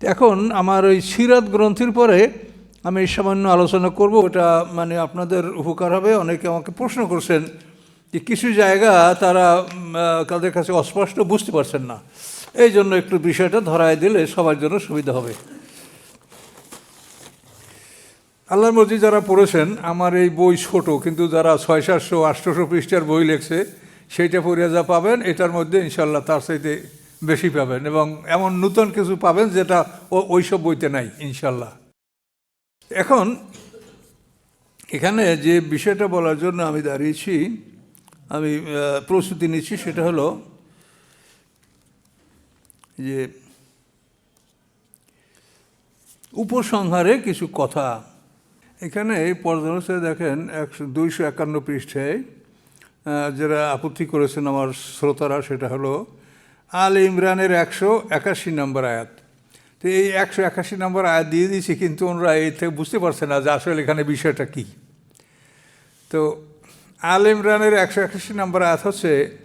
এখন আমার ওই সিরাত গ্রন্থের পরে আমি সামান্য আলোচনা করব, ওটা মানে আপনাদের উপকার হবে। অনেকে আমাকে প্রশ্ন করছেন যে কিছু জায়গা তারা তাদের কাছে অস্পষ্ট বুঝতে পারছেন না। এই জন্য একটু বিষয়টা ধরায় দিলে সবার জন্য সুবিধা হবে। আল্লাহর মর্জি যারা পড়েছেন, আমার এই বই ছোট, কিন্তু যারা ছয় সাতশো আটশোশো পৃষ্ঠার বই লেখছে, সেইটা পড়িয়া যা পাবেন। এটার মধ্যে ইনশাল্লাহ তার চাইতে বেশি পাবেন এবং এমন নূতন কিছু পাবেন যেটা ওইসব বইতে নাই ইনশাল্লাহ এখন এখানে যে বিষয়টা বলার জন্য আমি দাঁড়িয়েছি, আমি প্রস্তুতি নিচ্ছি সেটা হলো যে উপসংহারে কিছু কথা। এখানে এই পর্যালোচে দেখেন একশো, দুইশো একান্ন পৃষ্ঠায় যারা আপত্তি করেছেন আমার শ্রোতারা, সেটা হলো আল ইমরানের একশো একাশি নম্বর আয়াত। তো এই একশো একাশি নম্বর আয়াত দিয়ে দিয়েছি, কিন্তু ওনারা এই থেকে বুঝতে পারছে না যে আসলে এখানে বিষয়টা কী। তো আল ইমরানের একশো একাশি নম্বর আয়াত হচ্ছে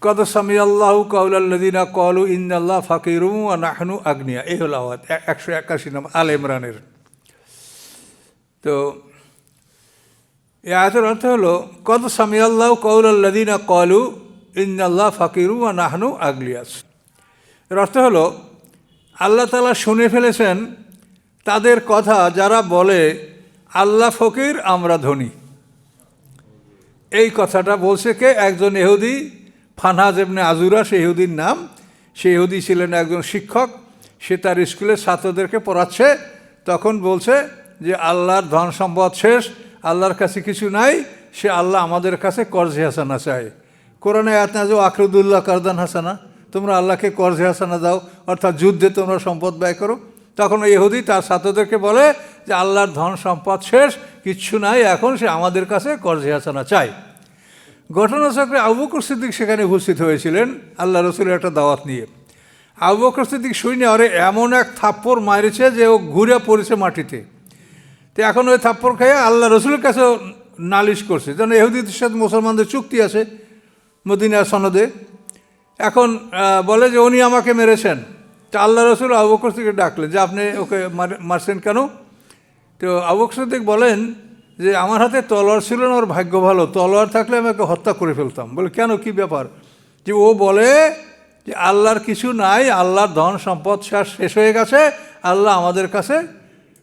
কদ সামি আল্লাহ কাউলাল্লাদিনা কলু ইন্দাল্লাহ ফাকিরু নাহনু আগ্নিয়া। এই হলো আওয়াজ এ- একশো একাশি নম্বর আল ইমরানের। তো এই আয়াতের অর্থ হলো, কদ সামি আল্লাহ কাউলাল্লাদিনা কলু ইন্দাল্লাহ ফাকিরু আর নাহনু আগলিয়াস এর অর্থ হলো, আল্লাহ তালা শুনে ফেলেছেন তাদের কথা যারা বলে, আল্লাহ ফকির, আমরা ধনী। এই কথাটা বলছে কে? একজন এহুদি ফানহাজ এমনি আজুরা, সে ইহুদির নাম। সে ইহুদি ছিলেন একজন শিক্ষক, সে তার স্কুলের ছাত্রদেরকে পড়াচ্ছে। তখন বলছে যে, আল্লাহর ধন সম্পদ শেষ, আল্লাহর কাছে কিছু নাই, সে আল্লাহ আমাদের কাছে কর্জে হাসানা চায় কোরআনে আয়াত না যে আকরুদুল্লাহ কারদান হাসানা। তোমরা আল্লাহকে কর্জে হাসানা দাও, অর্থাৎ যুদ্ধে তোমরা সম্পদ ব্যয় করো। তখন ইহুদি তার ছাত্রদেরকে বলে যে, আল্লাহর ধন সম্পদ শেষ, কিচ্ছু নাই, এখন সে আমাদের কাছে কর্জে হাসানা চায়। ঘটনাচক্রে আবু বকর সিদ্দিক সেখানে উপস্থিত হয়েছিলেন, আল্লাহ রসুলের একটা দাওয়াত নিয়ে। আবু বকর সিদ্দিক শুনে আরে, এমন এক থাপ্পড় মারেছে যে ও ঘুরে পড়েছে মাটিতে। তো এখন ওই থাপ্পড় খেয়ে আল্লাহ রসুলের কাছে নালিশ করছে, যেন এহুদিদের সাথে মুসলমানদের চুক্তি আছে। মদিনা সনদে। এখন বলে যে উনি আমাকে মেরেছেন। তা আল্লাহ রসুল আবু বকর সিদ্দিককে ডাকলেন যে, আপনি ওকে মার- মারছেন কেন? তো আবু সিদ্দিক বলেন যে, আমার হাতে তলোয়ার ছিল না, ওর ভাগ্য ভালো। তলোয়ার থাকলে আমি ওকে হত্যা করে ফেলতাম। বলে, কেন? কি ব্যাপার? যে ও বলে যে, আল্লাহর কিছু নাই, আল্লাহর ধন সম্পদ শেষ হয়ে গেছে। আল্লাহ আমাদের কাছে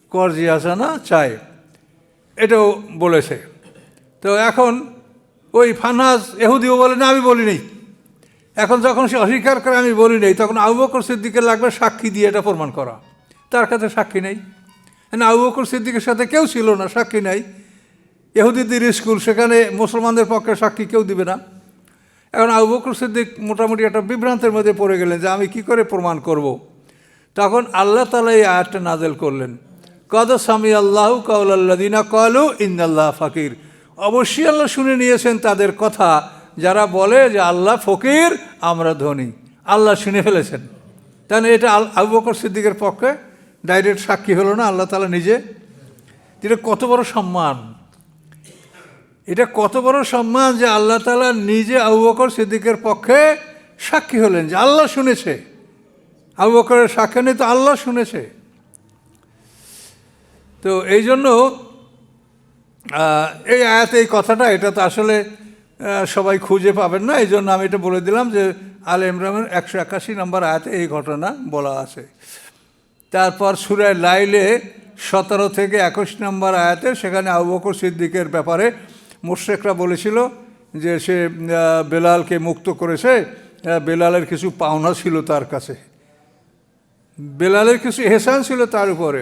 করজি আসানা চায়। এটাও বলেছে। তো এখন ওই ফানাজ এহুদিও বলে, না, আমি বলি নেই। এখন যখন সে অস্বীকার করে, আমি বলি নেই, তখন আবু বকর সিদ্দিকের লাগবে সাক্ষী দিয়ে এটা প্রমাণ করা। তার কাছে সাক্ষী নেই। না আবু বকর সিদ্দিকের সাথে কেউ ছিল না, সাক্ষী নাই। এহুদিদের স্কুল, সেখানে মুসলমানদের পক্ষে সাক্ষী কেউ দিবে না। এখন আবু বকর সিদ্দিক মোটামুটি একটা বিভ্রান্তের মধ্যে পড়ে গেলেন যে, আমি কি করে প্রমাণ করব। তখন আল্লাহ তালা এই আয়াতটা নাজেল করলেন। কদ সামি আল্লাহ কাউলাল্লাদিনা কলু ইন্দাল্লাহ ফাকির। অবশ্যই আল্লাহ শুনে নিয়েছেন তাদের কথা। যারা বলে যে আল্লাহ ফকির, আমরা ধনী। আল্লাহ শুনে ফেলেছেন। তাহলে এটা আল আবু বকর সিদ্দিকের পক্ষে ডাইরেক্ট সাক্ষী হলো না, আল্লাহ তালা নিজে। এটা কত বড় সম্মান। এটা কত বড় সম্মান যে আল্লাহ তালা নিজে আবু বকর সিদ্দিকের পক্ষে সাক্ষী হলেন যে আল্লাহ শুনেছে। আবু বকরের সাক্ষী নেই তো আল্লাহ শুনেছে। তো এই জন্য এই আয়াতে, এই কথাটা, এটা তো আসলে সবাই খুঁজে পাবেন না। এই জন্য আমি এটা বলে দিলাম যে আল ইমরানের একশো একাশি নম্বর আয়াতে এই ঘটনা বলা আছে। তারপর সুরায় লাইলে সতেরো থেকে একুশ নম্বর আয়াতে সেখানে আবু সিদ্দিকের ব্যাপারে মোশেকরা বলেছিল যে সে বেলালকে মুক্ত করেছে। বেলালের কিছু পাওনা ছিল তার কাছে। বেলালের কিছু এহসান ছিল তার উপরে।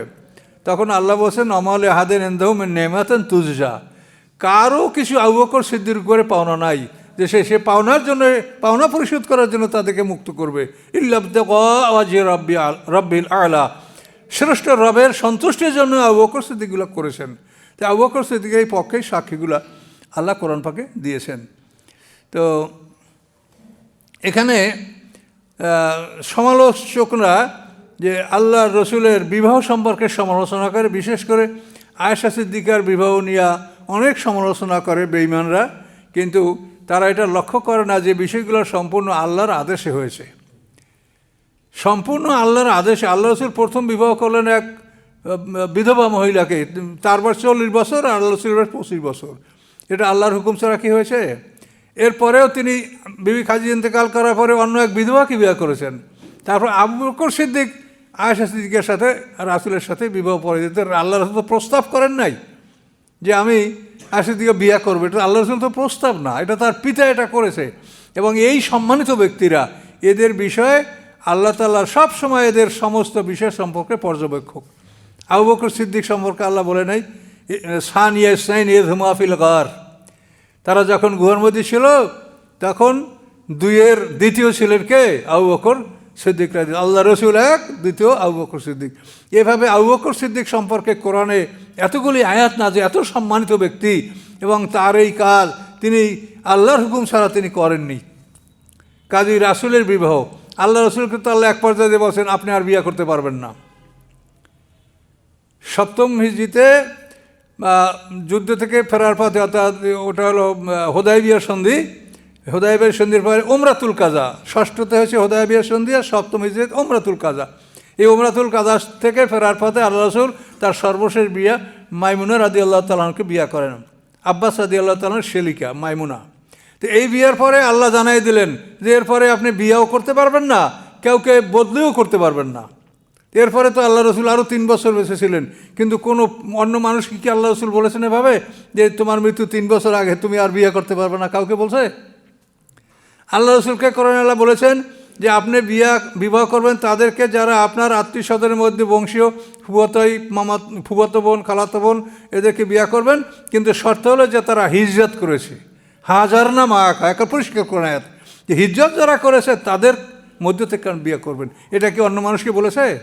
তখন আল্লাহ বলছেন, অমলে হাদের এন্দাহুম নেমাতেন তুজা কারও কিছু আবু বকর সিদ্দির উপরে পাওনা নাই, যে সে সে পাওনার জন্য, পাওনা পরিশোধ করার জন্য তাদেরকে মুক্ত করবে। ইল্লাবদি রব্বি রব্বিল আলা। শ্রেষ্ঠ রবের সন্তুষ্টির জন্য আবু বকর সিদ্দিকগুলো করেছেন। তাই আবু বকর সিদ্দিকের এই পক্ষে সাক্ষীগুলা আল্লাহ কোরআন পাকে দিয়েছেন। তো এখানে সমালোচকরা যে আল্লাহ রসুলের বিবাহ সম্পর্কে সমালোচনা করে, বিশেষ করে আয়েশা সিদ্দিকার বিবাহ নিয়ে অনেক সমালোচনা করে বেইমানরা কিন্তু তারা এটা লক্ষ্য করে না যে বিষয়গুলো সম্পূর্ণ আল্লাহর আদেশে হয়েছে। সম্পূর্ণ আল্লাহর আদেশে, আল্লাহ রসুল প্রথম বিবাহ করলেন এক বিধবা মহিলাকে, তার বয়স চল্লিশ বছর আর আল্লাহ রসুলের পঁচিশ বছর। এটা আল্লাহর হুকুম ছাড়া কি হয়েছে? এরপরেও তিনি বিবি খাজি ইন্তেকাল করার পরে অন্য এক বিধবাকে বিবাহ করেছেন। তারপর আবু বকর সিদ্দিক আয়েশা সিদ্দিকের সাথে রাসুলের সাথে বিবাহ পরে যেতে আল্লাহ রসুল তো প্রস্তাব করেন নাই যে আমি আশি দিকে বিয়া করব। এটা আল্লাহ রসুল তো প্রস্তাব না, এটা তার পিতা এটা করেছে। এবং এই সম্মানিত ব্যক্তিরা, এদের বিষয়ে আল্লাহ তাল্লাহ সব সময় এদের সমস্ত বিষয় সম্পর্কে পর্যবেক্ষক। আবু বকর সিদ্দিক সম্পর্কে আল্লাহ বলে নাই সান ইয়ে সাইন ইয়ে ধুমাফিল গার। তারা যখন গুহার মধ্যে ছিল, তখন দুইয়ের দ্বিতীয় ছিলেন কে? আবু বকর সিদ্দিক রাজি আল্লাহ রসুল এক দ্বিতীয় আবু বকর সিদ্দিক। এভাবে আবু বকর সিদ্দিক সম্পর্কে কোরআনে এতগুলি আয়াত না যে এত সম্মানিত ব্যক্তি এবং তার এই কাজ তিনি আল্লাহর হুকুম ছাড়া তিনি করেননি। কাজী রাসুলের বিবাহ আল্লাহ রসুলকে তো আল্লাহ এক পর্যায়ে বলছেন আপনি আর বিয়ে করতে পারবেন না। সপ্তম হিজড়িতে আহ, যুদ্ধ থেকে ফেরার পথে অর্থাৎ ওটা হলো হোদাই বিয়ার সন্ধি হোদাইবিয়ার সন্ধির পরে ওমরাতুল কাজা। ষষ্ঠতে হয়েছে হোদাইবিয়ার সন্ধি আর সপ্তম হিজড়িতে ওমরাতুল কাজা। এই ওমরাতুল কাজা থেকে ফেরার পথে আল্লাহ রসুল তার সর্বশেষ বিয়া মাইমুনা রাদি আল্লাহ তালাহকে বিয়া করেন। আব্বাস রাদি আল্লাহ তালাহর শেলিকা মাইমুনা। তো এই বিয়ার পরে আল্লাহ জানাই দিলেন যে এরপরে আপনি বিয়াও করতে পারবেন না কেউকে বদলিও করতে পারবেন না। এরপরে তো আল্লাহ রসুল আরও তিন বছর বেঁচে ছিলেন, কিন্তু কোনো অন্য মানুষ কি কি আল্লাহ রসুল বলেছেন এভাবে যে তোমার মৃত্যু তিন বছর আগে তুমি আর বিয়ে করতে পারবে না, কাউকে বলছে? আল্লাহ রসুলকে করেন আল্লাহ বলেছেন যে আপনি বিয়া, বিবাহ করবেন, তাদেরকে যারা আপনার আত্মীয় স্বজনের মধ্যে বংশীয় ফুবতই মামা ফুবত বোন, খালাতো বোন, এদেরকে বিয়া করবেন, কিন্তু শর্ত হলো যে তারা হিজরত করেছে। হাজার না মা একা পরিষ্কার করে আয়াত। যে হিজরত যারা করেছে, তাদের মধ্যে থেকে বিয়ে করবেন। এটা কি অন্য মানুষকে বলেছে?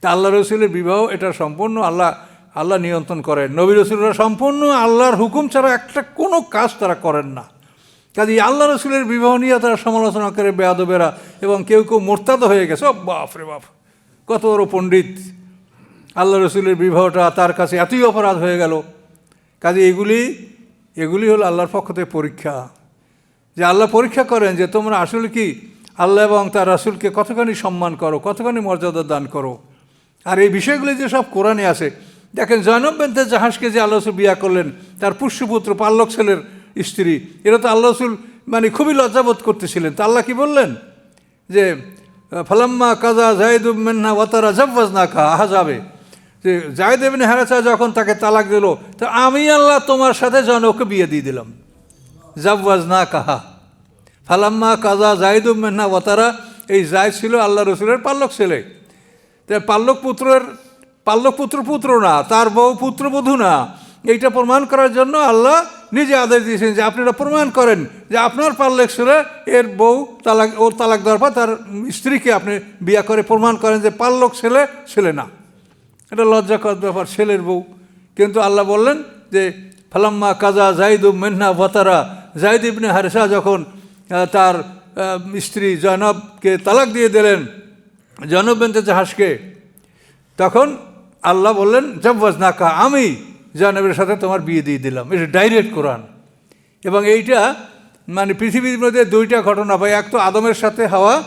তা আল্লাহ রসুলের বিবাহ, এটা সম্পূর্ণ আল্লাহ আল্লাহ নিয়ন্ত্রণ করেন। নবী রসুলরা সম্পূর্ণ আল্লাহর হুকুম ছাড়া একটা কোনো কাজ তারা করেন না। কাজে আল্লাহ রসুলের বিবাহ নিয়ে তারা সমালোচনা করে বেয়াদবেরা এবং কেউ কেউ মোরতাদ হয়ে গেছে। ও বাপ রে বাপ, কত বড় পণ্ডিত। আল্লাহ রসুলের বিবাহটা তার কাছে এতই অপরাধ হয়ে গেল। কাজে এগুলি এগুলি হলো আল্লাহর পক্ষ থেকে পরীক্ষা। যে আল্লাহ পরীক্ষা করেন যে তোমরা আসলে কি আল্লাহ এবং তার রাসুলকে কতখানি সম্মান করো, কতখানি মর্যাদা দান করো। আর এই বিষয়গুলি যে সব কোরআনে আছে, দেখেন জয়নব বেন্তে জাহাজকে যে আল্লাহ বিয়া করলেন, তার পুষ্যপুত্র পাল্লক ছেলের স্ত্রী। এরা তো আল্লাহ রসুল মানে খুবই লজ্জাবোধ করতেছিলেন। তা আল্লাহ কি বললেন? যে, ফালাম্মা কাজা জাহিদুমেন্না ওয়াতারা জব্বাজ না খা আহা যাবে। যে এমনি হারাচা যখন তাকে তালাক দিল, তো আমি আল্লাহ তোমার সাথে জনকে বিয়ে দিয়ে দিলাম। জাব্বাজ না কাহা ফালাম্মা কাজা জাহিদুমেন্না ওয়াতারা এই জায়দ ছিল আল্লাহ রসুলের পাল্লক ছেলে। তাই পাল্লক পুত্রের পাল্লক পুত্র পুত্র না, তার বউ পুত্রবধূ না। এইটা প্রমাণ করার জন্য আল্লাহ নিজে আদেশ দিয়েছেন যে আপনারা প্রমাণ করেন যে আপনার পাল্লেক ছেলে এর বউ তালাক, ওর তালাক দেওয়ার পর তার স্ত্রীকে আপনি বিয়া করে প্রমাণ করেন যে পাল্লক ছেলে ছেলে না। এটা লজ্জাকর ব্যাপার, ছেলের বউ। কিন্তু আল্লাহ বললেন যে, ফালাম্মা কাজা জাইদু মেন্না ভতারা জাইদ ইবনে হারেসা যখন তার স্ত্রী জয়নবকে তালাক দিয়ে দিলেন, জয়নব বেনতে জাহাজকে তখন আল্লাহ বললেন জব্বাজ নাকা আমি জয়নবের সাথে তোমার বিয়ে দিয়ে দিলাম। এটা ডাইরেক্ট কোরআন। এবং এইটা মানে পৃথিবীর মধ্যে দুইটা ঘটনা বা এক তো আদমের সাথে হওয়া,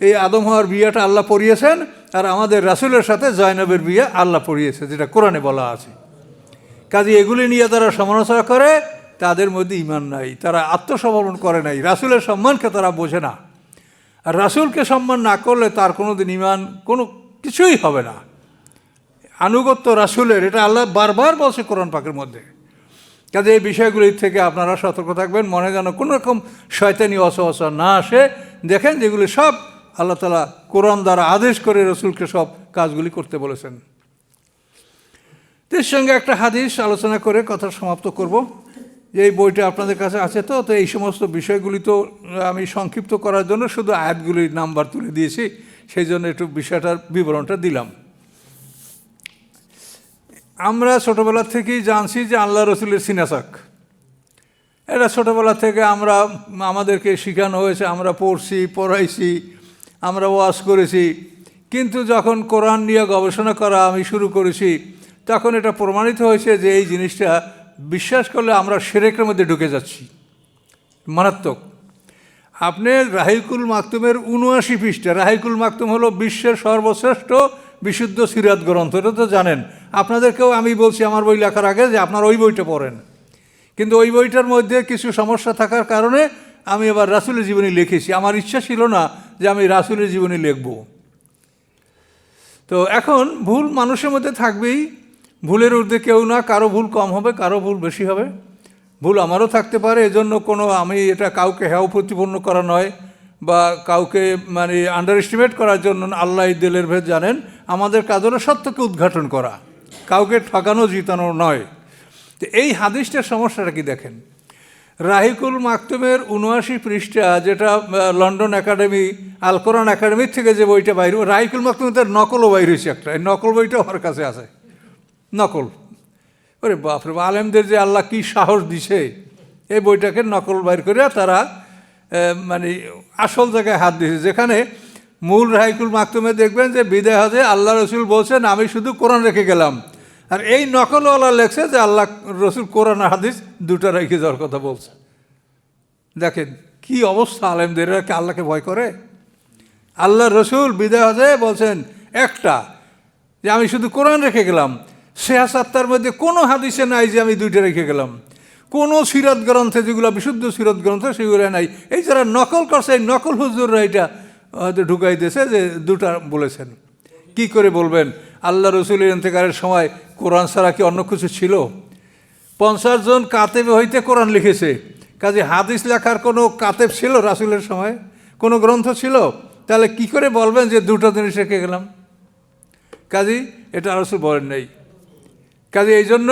এই আদম হওয়ার বিয়েটা আল্লাহ পড়িয়েছেন, আর আমাদের রাসুলের সাথে জয়নবের বিয়ে আল্লাহ পড়িয়েছে, যেটা কোরআনে বলা আছে। কাজে এগুলি নিয়ে তারা সমালোচনা করে, তাদের মধ্যে ইমান নাই। তারা আত্মসমর্পণ করে নাই। রাসুলের সম্মানকে তারা বোঝে না। আর রাসুলকে সম্মান না করলে তার কোনো দিন ইমান কোনো কিছুই হবে না। আনুগত্য রাসুলের, এটা আল্লাহ বারবার বলছে কোরআন পাকের মধ্যে। কাজে এই বিষয়গুলির থেকে আপনারা সতর্ক থাকবেন, মনে যেন কোনো রকম শয়তানি অসহসা না আসে। দেখেন যেগুলি সব আল্লাহ তালা কোরআন দ্বারা আদেশ করে রসুলকে সব কাজগুলি করতে বলেছেন। এর সঙ্গে একটা হাদিস আলোচনা করে কথা সমাপ্ত করব। যে এই বইটা আপনাদের কাছে আছে তো তো এই সমস্ত বিষয়গুলি তো আমি সংক্ষিপ্ত করার জন্য শুধু আয়াতগুলির নাম্বার তুলে দিয়েছি, সেই জন্য একটু বিষয়টার বিবরণটা দিলাম। আমরা ছোটোবেলা থেকেই জানছি যে আল্লাহ রসুলের সিনাসাক। এটা ছোটোবেলা থেকে আমরা আমাদেরকে শেখানো হয়েছে, আমরা পড়ছি, পড়াইছি, আমরা ওয়াশ করেছি। কিন্তু যখন কোরআন নিয়ে গবেষণা করা আমি শুরু করেছি, তখন এটা প্রমাণিত হয়েছে যে এই জিনিসটা বিশ্বাস করলে আমরা সেরেকের মধ্যে ঢুকে যাচ্ছি। মারাত্মক। আপনি রাহিকুল মাকতুমের উনআশি পৃষ্ঠা, রাহিকুল মাকতুম হলো বিশ্বের সর্বশ্রেষ্ঠ বিশুদ্ধ সিরাত গ্রন্থ, এটা তো জানেন। আপনাদেরকেও আমি বলছি আমার বই লেখার আগে যে আপনার ওই বইটা পড়েন। কিন্তু ওই বইটার মধ্যে কিছু সমস্যা থাকার কারণে আমি এবার রাসুলের জীবনী লিখেছি। আমার ইচ্ছা ছিল না যে আমি রাসুলের জীবনী লিখব। তো এখন ভুল মানুষের মধ্যে থাকবেই। ভুলের ঊর্ধ্বে কেউ না, কারও ভুল কম হবে, কারও ভুল বেশি হবে। ভুল আমারও থাকতে পারে, এজন্য কোনো আমি এটা কাউকে হেয় প্রতিপন্ন করা নয় বা কাউকে মানে আন্ডার এস্টিমেট করার জন্য আল্লাহ দিলের ভেদ জানেন। আমাদের কাজ হলো সত্যকে উদ্ঘাটন করা। কাউকে ঠকানো জিতানো নয়। তো এই হাদিসটার সমস্যাটা কি দেখেন? রাহিকুল মাকতুমের উনআশি পৃষ্ঠা যেটা লন্ডন একাডেমি আল কোরআন একাডেমির থেকে যে বইটা বাইর রাহিকুল মাকতুমের নকলও বাইর হয়েছে একটা। এই নকল বইটা আমার কাছে আছে। নকল। ওরে বাপরে বাপ, আলেমদের যে আল্লাহ কি সাহস দিছে এই বইটাকে নকল বাইর করে তারা মানে আসল জায়গায় হাত দিয়েছে। যেখানে মূল রাহিকুল মাকতুমে দেখবেন যে বিদায় হাজে আল্লাহ রসুল বলছেন, আমি শুধু কোরআন রেখে গেলাম। আর এই নকলওয়ালা লেখছে যে আল্লাহ রসুল কোরআন হাদিস দুটো রেখে যাওয়ার কথা বলছে। দেখেন, কি অবস্থা আলেমদের কি আল্লাহকে ভয় করে? আল্লাহ রসুল বিদায় হজে বলছেন, একটা, যে আমি শুধু কোরআন রেখে গেলাম শেহা সাত্তার মধ্যে কোনো হাদিসে নাই যে আমি দুইটা রেখে গেলাম। কোনো সিরত গ্রন্থে যেগুলো বিশুদ্ধ সিরত গ্রন্থ সেগুলো নাই। এই যারা নকল করছে, এই নকল হুজুররা এটা হয়তো ঢুকাই দিয়েছে যে দুটা বলেছেন। কি করে বলবেন? আল্লাহ রসুলের ইন্তেকারের সময় কোরআন ছাড়া কি অন্য কিছু ছিল? পঞ্চাশ জন কাতেব হইতে কোরআন লিখেছে। কাজে হাদিস লেখার কোনো কাতেব ছিল রাসুলের সময়? কোনো গ্রন্থ ছিল? তাহলে কি করে বলবেন যে দুটো জিনিস রেখে গেলাম? কাজী, এটা রসুল বলেন নেই। কাজে, এই জন্য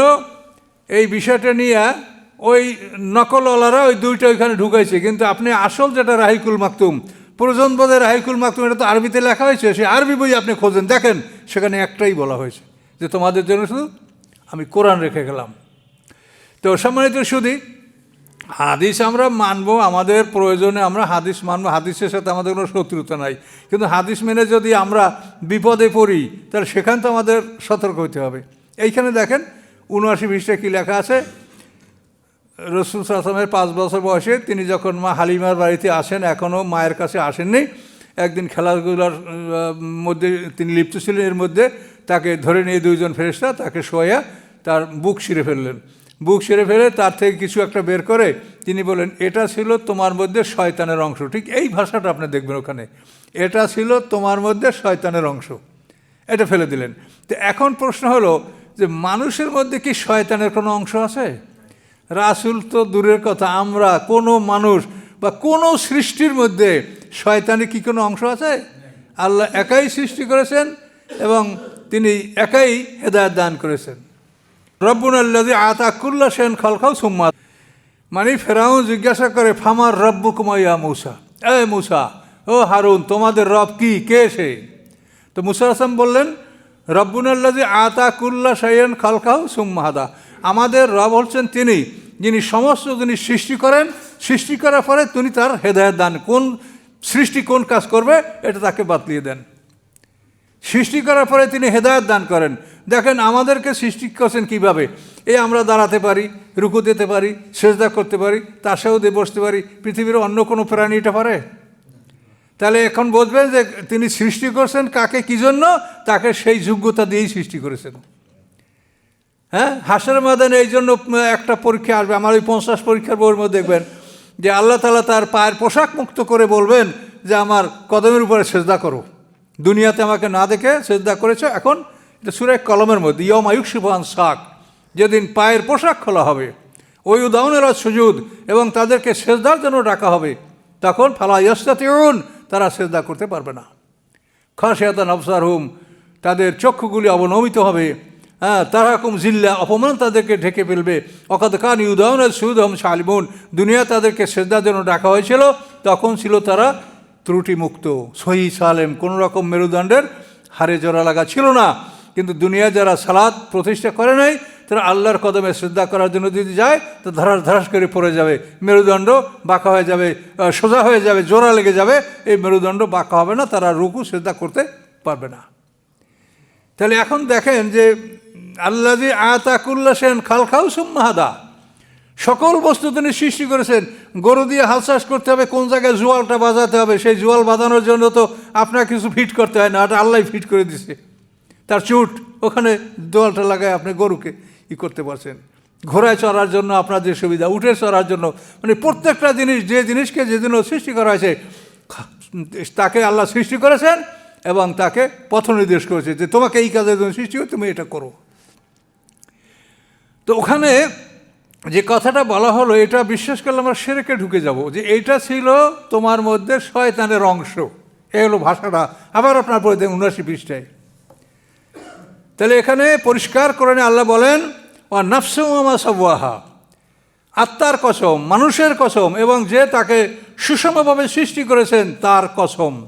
এই বিষয়টা নিয়ে ওই নকলওয়ালারা ওই দুইটা ওইখানে ঢুকাইছে। কিন্তু আপনি আসল যেটা রাহিকুল মাকতুম প্রয়োজনবোধে রাহিকুল মাকতুম এটা তো আরবিতে লেখা হয়েছে সে আরবি বই আপনি খোঁজেন। দেখেন, সেখানে একটাই বলা হয়েছে যে তোমাদের জন্য শুধু আমি কোরআন রেখে গেলাম। তো সম্মানিত শুধু হাদিস আমরা মানব, আমাদের প্রয়োজনে আমরা হাদিস মানব, হাদিসের সাথে আমাদের কোনো শত্রুতা নাই। কিন্তু হাদিস মেনে যদি আমরা বিপদে পড়ি, তাহলে সেখান তো আমাদের সতর্ক হতে হবে। এইখানে দেখেন, উনআশি বিশটা কী লেখা আছে? রসুল আসলামের পাঁচ বছর বয়সে তিনি যখন মা হালিমার বাড়িতে আসেন এখনও মায়ের কাছে আসেননি। একদিন খেলাধুলার মধ্যে তিনি লিপ্ত ছিলেন, এর মধ্যে তাকে ধরে নিয়ে দুইজন ফেরেস্তা তাকে শোয়া তার বুক ছিঁড়ে ফেললেন। বুক ছিঁড়ে ফেলে তার থেকে কিছু একটা বের করে তিনি বলেন এটা ছিল তোমার মধ্যে শয়তানের অংশ। ঠিক এই ভাষাটা আপনি দেখবেন ওখানে। এটা ছিল তোমার মধ্যে শয়তানের অংশ। এটা ফেলে দিলেন। তো এখন প্রশ্ন হলো যে মানুষের মধ্যে কি শয়তানের কোনো অংশ আছে? রাসুল তো দূরের কথা, আমরা কোনো মানুষ বা কোনো সৃষ্টির মধ্যে শয়তানি কি কোনো অংশ আছে? আল্লাহ একাই সৃষ্টি করেছেন এবং তিনি একাই হেদায়ত দান করেছেন। রব্বুন আল্লাহ আতা কুল্লা সেন খলখাল সুম্মা। মানে ফেরাউন জিজ্ঞাসা করে, ফামার রব্বু কুমাইয়া মুসা? এ মুসা, ও হারুন, তোমাদের রব কি? কে সে? তো মুসা আসলাম বললেন, রব্বুন আল্লাহ আতা কুল্লা সাইন খালকাউ সুম্মাহাদা আমাদের রব হচ্ছেন তিনি। যিনি সমস্ত জিনিস সৃষ্টি করেন, সৃষ্টি করার পরে তিনি তার হেদায়ত দান। কোন সৃষ্টি কোন কাজ করবে, এটা তাকে বাতলিয়ে দেন। সৃষ্টি করার পরে তিনি হেদায়ত দান করেন। দেখেন, আমাদেরকে সৃষ্টি করছেন কীভাবে? এই আমরা দাঁড়াতে পারি, রুকু দিতে পারি, সেজদা করতে পারি, তাসাও দিয়ে বসতে পারি, পৃথিবীর অন্য কোনো প্রাণী এটা পারে? তাহলে এখন বুঝবেন যে তিনি সৃষ্টি করছেন কাকে? কি জন্য? তাকে সেই যোগ্যতা দিয়েই সৃষ্টি করেছেন। হ্যাঁ? হাসের ময়দানে এই জন্য একটা পরীক্ষা আসবে। আমার ওই পঞ্চাশ পরীক্ষার বইয়ের মধ্যে দেখবেন যে আল্লাহ তালা তার পায়ের পোশাক মুক্ত করে বলবেন যে, আমার কদমের উপরে সেজদা করো। দুনিয়াতে আমাকে না দেখে সেজদা করেছ। এখন এটা সুরে কলমের মধ্যে ইয়ম আয়ুক শিবান শাক যেদিন পায়ের পোশাক খোলা হবে, ওই উদাহরণেরা সুজুদ এবং তাদেরকে সেজদার জন্য ডাকা হবে, তখন ফালা ইয়স্তাতিউন, তারা সেজদা করতে পারবে না। খাসিয়াতা নবসার হুম তাদের চক্ষুগুলি অবনমিত হবে। হ্যাঁ তারাকুম জিল্লা, অপমান তাদেরকে ঢেকে ফেলবে। অকাদ খান ইউদাউন সুদহম শালিমুন। দুনিয়া তাদেরকে সেজদার জন্য ডাকা হয়েছিল, তখন ছিল তারা ত্রুটিমুক্ত, সহি সালেম, কোনো রকম মেরুদণ্ডের হারে জোড়া লাগা ছিল না। কিন্তু দুনিয়া যারা সালাদ প্রতিষ্ঠা করে নাই, তারা আল্লাহর কদমে শ্রদ্ধা করার জন্য যদি যায়, তো ধরাস ধরাস করে পড়ে যাবে। মেরুদণ্ড বাঁকা হয়ে যাবে সোজা হয়ে যাবে, জোড়া লেগে যাবে। এই মেরুদণ্ড বাঁকা হবে না, তারা রুকু শ্রদ্ধা করতে পারবে না। তাহলে এখন দেখেন যে আল্লাহ যে আয়াতাকুল্লা সেন খালখাউ সুম্মাহাদা সকল বস্তু তিনি সৃষ্টি করেছেন। গরু দিয়ে হাল চাষ করতে হবে, কোন জায়গায় জোয়ালটা বাজাতে হবে, সেই জোয়াল বাঁধানোর জন্য তো আপনার কিছু ফিট করতে হয় না ওটা আল্লাহ ফিট করে দিছে। তার চুট, ওখানে দোয়ালটা লাগায় আপনি গরুকে ই করতে পারছেন। ঘোড়ায় চড়ার জন্য আপনার যে সুবিধা, উঠে চড়ার জন্য মানে প্রত্যেকটা জিনিস, যে জিনিসকে যেদিন সৃষ্টি করা হয়েছে তাকে আল্লাহ সৃষ্টি করেছেন এবং তাকে পথ নির্দেশ করেছে যে তোমাকে এই কাজের জন্য সৃষ্টি করে তুমি এটা করো। তো ওখানে যে কথাটা বলা হলো, এটা বিশ্বাস করলে আমরা সেরেকে ঢুকে যাব যে এইটা ছিল তোমার মধ্যে শয়তানের অংশ। এ হলো ভাষাটা। আবার আপনার পড়ে দেন উনাশি পৃষ্ঠায়। তাহলে এখানে পরিষ্কার করে আল্লাহ বলেন ও নাফসুমা সাবুয়াহা আত্মার কসম, মানুষের কসম এবং যে তাকে সুষমভাবে সৃষ্টি করেছেন তার কসম।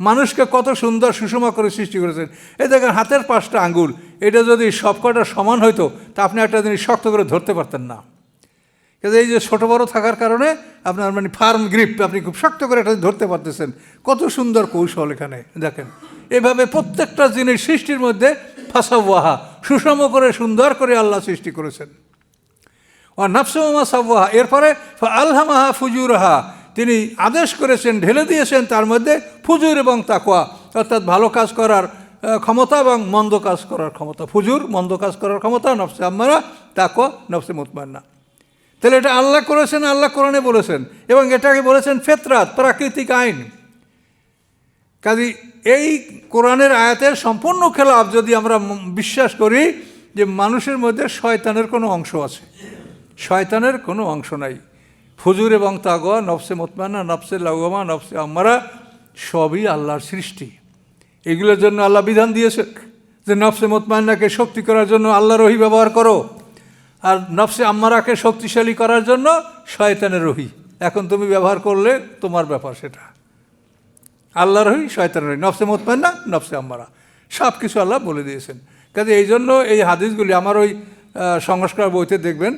মানুষকে কত সুন্দর সুষম করে সৃষ্টি করেছেন। এই দেখেন, হাতের পাঁচটা আঙ্গুল, এটা যদি সবকটা সমান হইতো, তা আপনি একটা জিনিস শক্ত করে ধরতে পারতেন না। কিন্তু এই যে ছোটো বড় থাকার কারণে আপনার মানে ফার্ম গ্রিপ, আপনি খুব শক্ত করে এটা ধরতে পারতেছেন। কত সুন্দর কৌশল এখানে, দেখেন। এভাবে প্রত্যেকটা জিনিস সৃষ্টির মধ্যে ফাঁসাওয়াহা, সুষম করে, সুন্দর করে আল্লাহ সৃষ্টি করেছেন। ও নাফসুমা সাবুহা এরপরে আলহামাহা ফুজুরাহা তিনি আদেশ করেছেন, ঢেলে দিয়েছেন তার মধ্যে ফুজুর এবং তাকোয়া অর্থাৎ ভালো কাজ করার ক্ষমতা এবং মন্দ কাজ করার ক্ষমতা। ফুজুর, মন্দ কাজ করার ক্ষমতা, নফসে আম্মারা তাকোয়া নফসে মুতমান্না। তাহলে এটা আল্লাহ করেছেন, আল্লাহ কোরআনে বলেছেন। এবং এটাকে বলেছেন ফেতরাত, প্রাকৃতিক আইন। কাজে, এই কোরআনের আয়াতের সম্পূর্ণ খেলাফ যদি আমরা বিশ্বাস করি যে মানুষের মধ্যে শয়তানের কোনো অংশ আছে। শয়তানের কোনো অংশ নাই। ফুজুর এবং তাগোয়া নফসে মোতমানা, নফসে লাউমা নফসে আম্মারা, সবই আল্লাহর সৃষ্টি। এগুলোর জন্য আল্লাহ বিধান দিয়েছে যে নফসে মোতমান্নাকে শক্তি করার জন্য আল্লাহ রহি ব্যবহার করো, আর নফসে আম্মারাকে শক্তিশালী করার জন্য শয়তানের রহি। এখন তুমি ব্যবহার করলে তোমার ব্যাপার সেটা। আল্লাহর রহি, শয়তানের রহি, নফসে মোতমান্না নফসে আম্মারা। সব কিছু আল্লাহ বলে দিয়েছেন। কাজে এই জন্য এই হাদিসগুলি আমার ওই সংস্কার বইতে দেখবেন।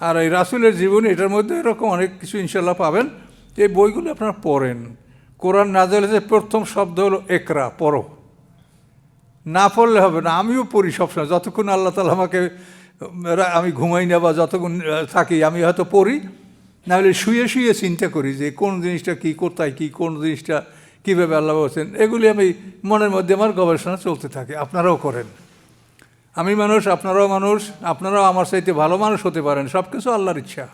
আর এই রাসুলের জীবনী, এটার মধ্যে এরকম অনেক কিছু ইনশাল্লাহ পাবেন। এই বইগুলি আপনারা পড়েন। কোরআন নাজেল হয়েছে, প্রথম শব্দ হলো একরা পড়ো। না পড়লে হবে না, আমিও পড়ি সবসময়। যতক্ষণ আল্লাহ তালা আমাকে, আমি ঘুমাই না বা যতক্ষণ থাকি, আমি হয়তো পড়ি। নাহলে শুয়ে শুয়ে চিন্তা করি যে কোন জিনিসটা কী, কোথায় কী, কোন জিনিসটা কীভাবে আল্লাহ বলছেন। এগুলি আমি মনের মধ্যে আমার গবেষণা চলতে থাকে। আপনারাও করেন। আমি মানুষ, আপনারাও মানুষ, আপনারাও আমার চাইতে ভালো মানুষ হতে পারেন সব কিছু আল্লাহর ইচ্ছা।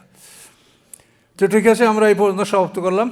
তো ঠিক আছে, আমরা এই পর্যন্ত সমাপ্ত করলাম।